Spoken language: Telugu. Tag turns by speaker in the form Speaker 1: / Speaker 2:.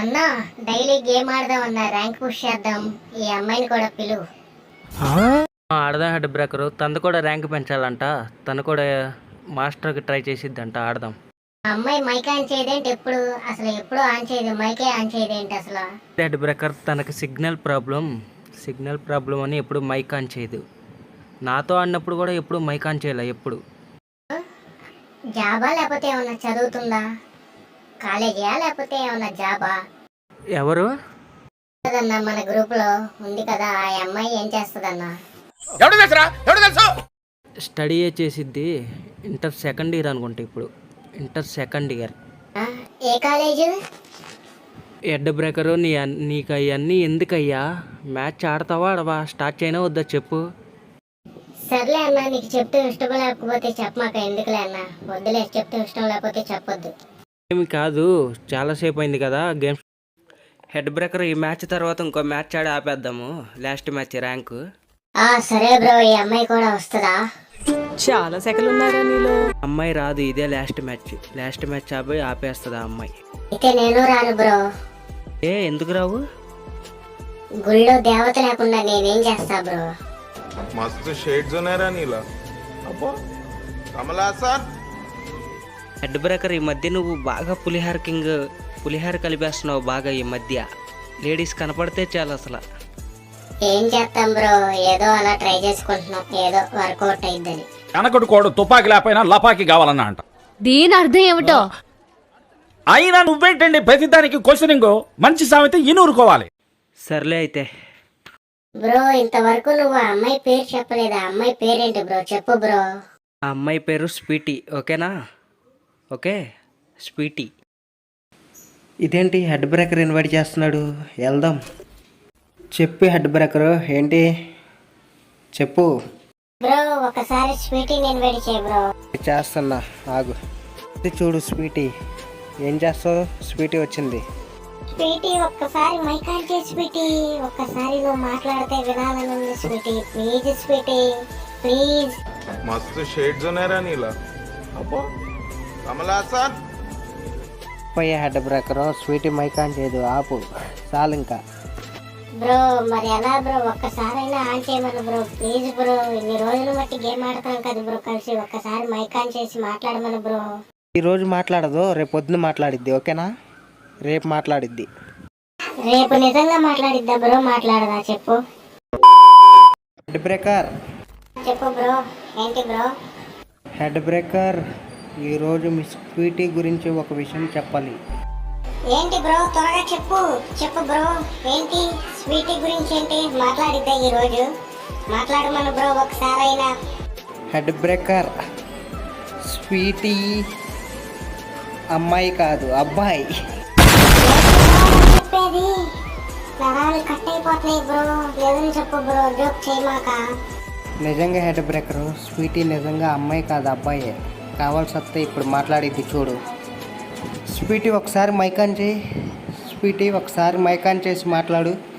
Speaker 1: అన్నా డైలీ గేమ్ ఆడదాం అన్న ర్యాంక్ పుష్ చేద్దాం. ఈ అమ్మాయిని కూడా పిలువు
Speaker 2: ఆడదాం హెడ్ బ్రేకర్ తను కూడా ర్యాంక్ పెంచాలంట తను కూడా మాస్టర్కి ట్రై చేసిద్దంట ఆడదాం.
Speaker 1: ఆ అమ్మాయి మైక్ ఆన్ చేయదేంటి ఎప్పుడు? అసలు ఎప్పుడు ఆన్ చేయదు మైకే ఆన్ చేయదేంటి అసలు?
Speaker 2: హెడ్ బ్రేకర్ తనకి సిగ్నల్ ప్రాబ్లం సిగ్నల్ ప్రాబ్లం అని ఎప్పుడు మైక్ ఆన్ చేయదు. నాతో ఆడినప్పుడు కూడా ఎప్పుడు మైక్ ఆన్ చేయలే ఎప్పుడు?
Speaker 1: జాబా లేకపోతే ఏమన్నా చదువుతుందా? కాలేజీయా లేకపోతే ఏమన్నా జాబా?
Speaker 2: ఎవరు?
Speaker 1: కదన్నా మన గ్రూప్లో ఉంది కదా ఆ అమ్మాయి ఏం చేస్తుందన్నా?
Speaker 2: స్టడీ చేసిద్ది? ఇంటర్ సెకండ్ ఇయర్ అనుకుంటా ఇప్పుడు. Inter second year.
Speaker 1: ఆ, ఏ కాలేజు?
Speaker 2: హెడ్ బ్రేకరు నీ అన్- నీకు అవన్నీ ఎందుకయ్యా? మ్యాచ్ ఆడతావా ఆడవా? స్టార్ట్ చేయనా వద్దా చెప్పు.
Speaker 1: సర్లే అన్న నీకు చెప్తూ ఇష్టం లేకపోతే చెప్పమాక ఎందుకులే అన్న? వద్దులే చెప్తూ ఇష్టం లేకపోతే చెప్పొద్దు.
Speaker 2: ఏమి కాదు చాలాసేపు అయింది కదా గేమ్. హెడ్ బ్రేకర్ ఈ మ్యాచ్ తర్వాత ఇంకో మ్యాచ్ ఆడి ఆపేద్దాము లాస్ట్ మ్యాచ్ ర్యాంక్.
Speaker 1: ఆ సరే బ్రో ఈ అమ్మాయి కూడా వస్తుందా?
Speaker 3: చాలా సెకలు ఉన్నారా నీలో.
Speaker 2: అమ్మాయి రాదు ఇదే లాస్ట్ మ్యాచ్. లాస్ట్ మ్యాచ్ ఆపి ఆపేస్తుంది ఆ అమ్మాయి.
Speaker 1: అయితే నేను రాను బ్రో.
Speaker 2: ఏ ఎందుకు రావు?
Speaker 1: గుళ్ళో దేవత లేకుండా నేనేం చేస్తా బ్రో?
Speaker 4: మస్తు షేడ్స్ ఉన్నారా నీలో. అబ్బో కమలా సార్.
Speaker 2: హెడ్ బ్రేకర్ ఈ మధ్య నువ్వు బాగా పులిహార కింగ్ పులిహార కలిపేస్తున్నావు బాగా ఈ మధ్య. లేడీస్ కనపడితే చాలు అసలు.
Speaker 1: ఏం చేస్తాం బ్రో? ఏదో అలా ట్రై చేసుకుంటున్నాం. ఏదో వర్కౌట్ అయిద్దని.
Speaker 5: వెనకడు కోడు తుపాకి లేకపోయినా లపాకి కావాలన్నా అంట.
Speaker 6: దీని అర్థం ఏమిటో?
Speaker 5: అయినా నువ్వేంటండి ప్రతిదానికి క్వశ్చనింగ్? మంచి సామెత ఇనూరుకోవాలి.
Speaker 2: సర్లే అయితే.
Speaker 1: బ్రో ఇంతవరకు నువ్వు ఆ అమ్మాయి పేరు చెప్పలేదు. ఆ అమ్మాయి పేరేంటి బ్రో? చెప్పు బ్రో.
Speaker 2: ఆ అమ్మాయి పేరు స్వీటీ. ఓకేనా? ఓకే? స్వీటీ. ఇదేంటి హెడ్ బ్రేకర్ ఇన్వైట్ చేస్తున్నాడు? వెళ్దాం. చెప్పి హెడ్ బ్రేకర్ ఏంటి? చెప్పు.
Speaker 1: ఒకసారి
Speaker 2: చేస్తున్నా ఆగు. ఇది చూడు స్వీటీ. ఏం చేస్తావు? స్వీటీ వచ్చింది.
Speaker 4: మస్తు షేడ్స్ ఉన్నారా నీలా. అబ్బా. కమలాసన్
Speaker 2: పోయే head breaker sweet mic on చేయదు ఆపు చాలు ఇంకా.
Speaker 1: బ్రో మరి ఎలా బ్రో? ఒక్కసారైనా ఆన్ చేయమను బ్రో. ప్లీజ్ బ్రో ఇన్ని రోజులు బట్టి గేమ్ ఆడతాం కదా బ్రో కలిసి. ఒక్కసారి మైక్ ఆన్ చేసి మాట్లాడమను బ్రో.
Speaker 2: ఈ రోజు మాట్లాడదు రేపు పొద్దున మాట్లాడిద్ది ఓకేనా? రేపు మాట్లాడిద్ది.
Speaker 1: రేపు నిజంగా మాట్లాడిద్దా బ్రో? మాట్లాడదా? చెప్పు.
Speaker 2: Head breaker.
Speaker 1: చెప్పు బ్రో. ఏంటి బ్రో?
Speaker 2: Head breaker. ఈరోజు మీ స్వీటీ గురించి ఒక విషయం చెప్పాలి.
Speaker 1: ఏంటి బ్రో? త్వరగా చెప్పు. చెప్పు బ్రో. ఏంటి స్వీటీ గురించి ఏంటి మాట్లాడిద్దా ఈ రోజు మాట్లాడమను బ్రో ఒకసారైనా.
Speaker 2: Head breaker. స్వీటీ అమ్మాయి కాదు అబ్బాయి.
Speaker 1: చెప్పేది. నరాలు కట్ అయిపోతున్నాయి బ్రో. లేదని చెప్పు బ్రో. జోక్ చేయమాక.
Speaker 2: నిజంగా హెడ్ బ్రేకర్ స్వీటీ నిజంగా అమ్మాయి కాదు అబ్బాయే. కావాల్సి వస్తే ఇప్పుడు మాట్లాడిద్ది చూడు. స్వీటీ ఒకసారి మైక్ ఆన్ చేయి. స్వీటీ ఒకసారి మైక్ ఆన్ చేసి మాట్లాడు.